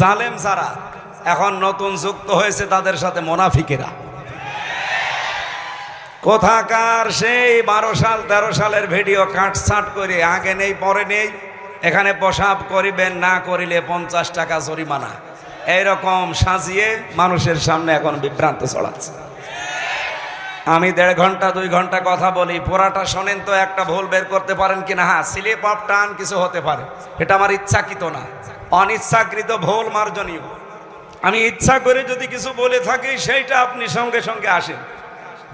জালেম যারা, এখন নতুন যুক্ত হয়েছে তাদের সাথে মোনাফিকেরা। কোথাকার সেই বারো সাল, তেরো সালের ভিডিও কাটছাট করে, আগে নেই, পরে নেই, এখানে প্রসাব করিবেন, না করিলে পঞ্চাশ টাকা জরিমানা। এইরকম সাজিয়ে মানুষের সামনে এখন বিভ্রান্ত ছড়াচ্ছে। আমি দেড় ঘণ্টা, দুই ঘণ্টা কথা বলি পুরাটা শোনেন তো, একটা ভুল বের করতে পারেন কিনা? হ্যাঁ স্লিপ অফ টান কিছু হতে পারে। এটা আমার ইচ্ছাকৃত না। অনিচ্ছাকৃত ভুল মার্জনীয়। আমি ইচ্ছা করে যদি কিছু বলে থাকি, সেইটা আপনি সঙ্গে সঙ্গে আসেন।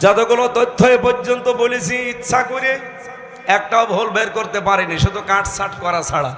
যতগুলো তথ্য এ পর্যন্ত বলেছি, ইচ্ছা করে একটাও ভুল বের করতে পারেনি, শুধু কাটছাট করা ছাড়া।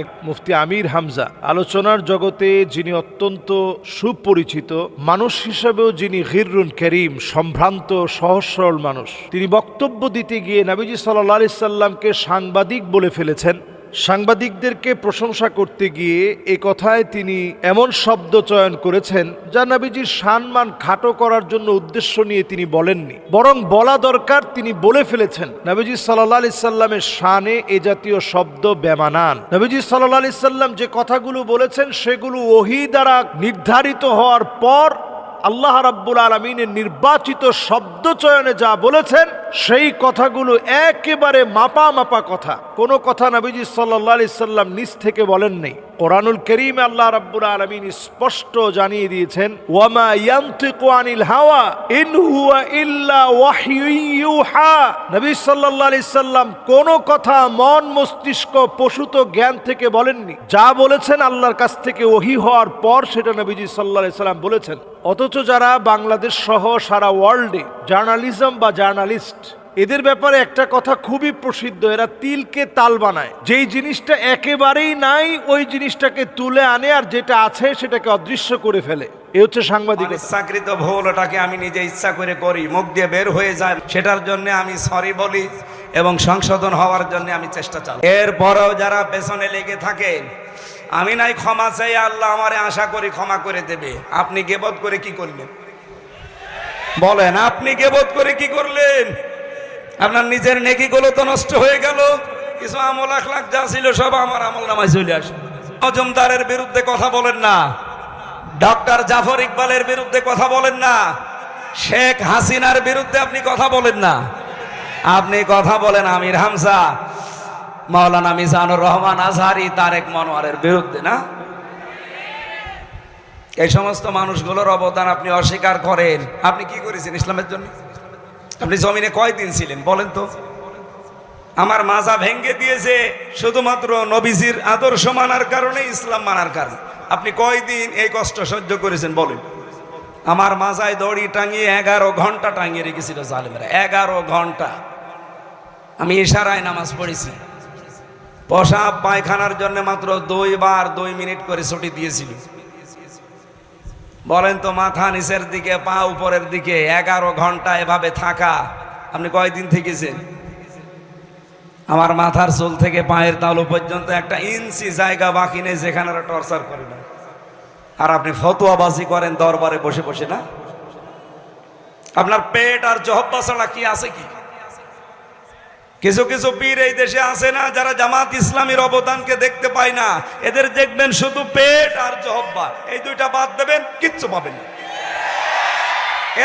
এক মুফতি আমির হামজা, আলোচনার জগতে যিনি অত্যন্ত সুপরিচিত, মানুষ হিসেবেও যিনি হিরুন করিম, সম্ভ্রান্ত, সহজ সরল মানুষ। তিনি বক্তব্য দিতে গিয়ে নাবিজি সাল্লাহ আলি সাল্লামকে সাংবাদিক বলে ফেলেছেন। সাংবাদিকদেরকে প্রশংসা করতে গিয়ে এ কথায় তিনি এমন শব্দ চয়ন করেছেন যা নাবিজির সম্মান খাটো করার জন্য উদ্দেশ্য নিয়ে তিনি বলেননি। বরং বলা দরকার তিনি বলে ফেলেছেন, নাবিজি সাল্লাহ আলি সাল্লামের শানে এ জাতীয় শব্দ বেমানান নবীজি সাল্লাহ আলি সাল্লাম যে কথাগুলো বলেছেন সেগুলো ওহি দ্বারা নির্ধারিত হওয়ার পর আল্লাহ রাব্বুল আলমিনের নির্বাচিত শব্দ চয়নে যা বলেছেন সেই কথাগুলো একেবারে মাপা মাপা কথা। কোনো কথা নবীজি সাল্লা সাল্লাম নিজ থেকে বলেন নেই কোরআনুল করিম আল্লাহ রাব্বুল আলমিন স্পষ্ট জানিয়ে দিয়েছেন, ওয়ামা ইয়ান্তিকু আনিল হাওয়া, ইন হুয়া ইল্লা ওয়াহইয়ুহা নবী সাল্লাল্লাহু আলাইহি সাল্লাম কোন কথা মন মস্তিষ্ক পশুত জ্ঞান থেকে বলেননি। যা বলেছেন আল্লাহর কাছ থেকে ওহি হওয়ার পর সেটা নবীজি আলাইহি সাল্লাম বলেছেন। অথচ যারা বাংলাদেশ সহ সারা ওয়ার্ল্ডে জার্নালিজম বা জার্নালিস্ট এদের ব্যাপারে একটা কথা খুবই প্রসিদ্ধ, এরা তিলকে তাল বানায়। যেই জিনিসটা একেবারেই নাই, ওই জিনিসটাকে তুলে আনে আর যেটা আছে সেটাকে অদৃশ্য করে ফেলে। এ হচ্ছে সাংবাদিকতা। ইচ্ছাকৃত ভুল ওটাকে আমি নিজে ইচ্ছা করে করি, মুখ দিয়ে বের হয়ে যায়, সেটার জন্য আমি সরি বলি এবং সংশোধন হওয়ার জন্য আমি চেষ্টা চালাই। এরপরেও যারা পেছনে লেগে থাকে, আমি নাই ক্ষমা চাই, আল্লাহ আমারে আশা করি ক্ষমা করে দেবে। আপনি গেবত করে কি করলেন? বলেন, আপনি গেবত করে কি করলেন? আপনার নিজের নেকিগুলো তো নষ্ট হয়ে গেল। কিছু আমল আখলাখ যা ছিল সব আমার আমল নামায় চলে আসে। মজুমদারের বিরুদ্ধে কথা বলেন না। ডক্টর জাফর ইকবালের বিরুদ্ধে কথা বলেন না। শেখ হাসিনার বিরুদ্ধে আপনি কথা বলেন না। আপনি কথা বলেন আমির হামজা। মাওলানা মিজানুর রহমান আজহারি তারেক মনোয়ারের বিরুদ্ধে, না? এই সমস্ত মানুষগুলোর অবদান আপনি অস্বীকার করেন। আপনি কি করেছেন ইসলামের জন্য? আপনি জমিনে কয়দিন ছিলেন বলেন তো? আমার মাজা ভেঙ্গে দিয়েছে, শুধুমাত্র নবীজির আদর্শ মানার কারণে, ইসলাম মানার কারণে। আপনি কয়দিন এই কষ্ট সহ্য করেছেন বলেন? আমার মাজায় দড়ি টাঙিয়ে এগারো ঘণ্টা টাঙিয়ে রেখেছিল জালেমেরা। এগারো ঘণ্টা। আমি ইশারায় নামাজ পড়েছি। পোশাক, পায়খানার জন্য মাত্র দুইবার দুই মিনিট করে ছুটি দিয়েছিল। বলেন তো, মাথা নিচের দিকে, পা উপরের দিকে, এগারো ঘণ্টা এভাবে থাকা। আপনি কয়দিন থেকেছেন? আমার মাথার চুল থেকে পায়ের তালু পর্যন্ত একটা ইঞ্চি জায়গা বাকি নেই যেখানে ওরা টর্চার করে না। আর আপনি ফতোয়াবাজি করেন দরবারে বসে বসে, না? আপনার পেট আর জহব্বা ছাড়া কি আছে কি? কিছু কিছু পীর এই দেশে আছে না যারা জামাত ইসলামীর অবদানকে দেখতে পায় না। এদের দেখবেন শুধু পেট আর জহব্বা এই দুইটা বাদ দেবেন, কিচ্ছু পাবেন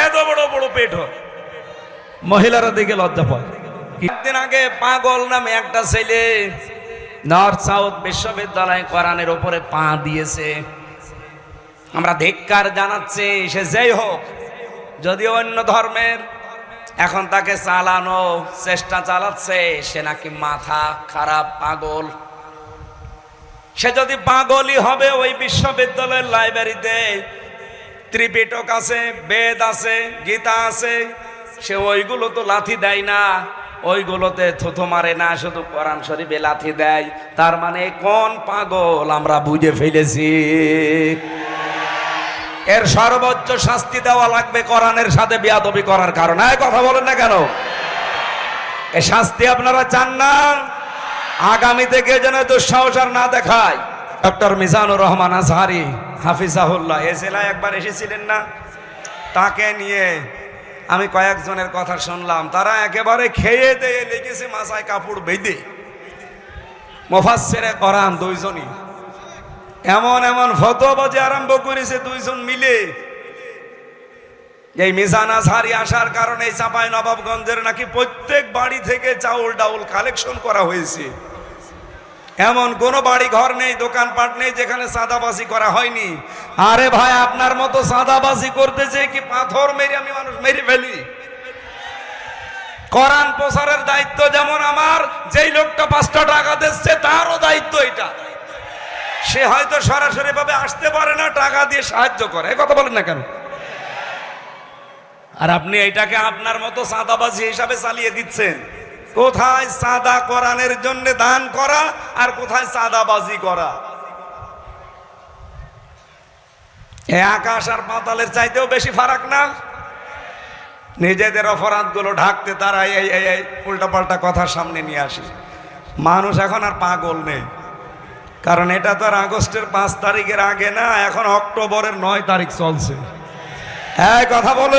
এত বড় বড় পেট হয়। মহিলারা দিকে লজ্জা পায়। কিছুদিন আগে পাগল নামে একটা ছেলে নর্থ সাউথ বিশ্ববিদ্যালয় কোরআনের ওপরে পা দিয়েছে। আমরা ধিক্কার জানাচ্ছি, সে যেই হোক, যদিও অন্য ধর্মের এখন তাকে চালানো, চেষ্টা চালাচ্ছে, সে নাকি মাথা খারাপ, পাগল। সে যদি পাগলই হবে, ওই বিশ্ববিদ্যালয়ের লাইব্রেরিতে ত্রিপিটক আছে, বেদ আছে, গীতা আছে, সে ওইগুলো তো লাথি দেয় না। ওইগুলোতে থুথু মারে না, শুধু কোরআন শরীফে লাথি দেয়। তার মানে কোন পাগল আমরা বুঝে ফেলেছি। এর সর্বোচ্চ শাস্তি দেওয়া লাগবে কোরআনের সাথে বিয়াদবি করার কারণে। কথা বলেন না কেন? এ শাস্তি আপনারা চান না? আগামী থেকে যেন দুঃসাহস আর না দেখায়। ডক্টর মিজানুর রহমান আজহারি, হাফিজাহুল্লাহ, এ জেলায় একবার এসেছিলেন না? তাকে নিয়ে আমি কয়েকজনের কথা শুনলাম। তারা একেবারে খেয়ে দিয়ে লেগেছে, মাথায় কাপড় বেঁধে। মোফাসেরে করান দুইজনই। এমন এমন ফতোবাজি আরম্ভ করেছে দুইজন মিলে। এই মিজান আজহারি আসার কারণে চাপাই নবাবগঞ্জের নাকি প্রত্যেক বাড়ি থেকে চাউল ডাউল কালেকশন করা হয়েছে। এমন কোন বাড়ি ঘর নেই, দোকানপাট নেই যেখানে সাদাবাজি করা হয়নি। আরে ভাই, আপনার মতো সাদাবাজি করতেছে কি পাথর মেরে আমি মানুষ মেরে ফেলি? করান প্রসারের দায়িত্ব যেমন আমার, যেই লোকটা পাঁচটা টাকা দিচ্ছে তারও দায়িত্ব এটা। সে হয়তো সরাসরি ভাবে আসতে পারে না, টাকা দিয়ে সাহায্য করে। কথা বলেন না কেন? আর আপনি এইটাকে আপনার মতো সাদাবাজি হিসাবে চালিয়ে দিচ্ছেন। কোথায় সাদা কোরআনের জন্য দান করা আর কোথায় সাদাবাজি করা? আকাশ আর পাতালের চাইতেও বেশি ফারাক না? নিজেদের অপরাধগুলো ঢাকতে তারা এই উল্টাপাল্টা কথার সামনে নিয়ে আসে। মানুষ এখন আর পাগল নেই। কারণ এটা তো আর আগস্টের পাঁচ তারিখের আগে না, এখন অক্টোবরের নয় তারিখ চলছে। হ্যাঁ কথা বলো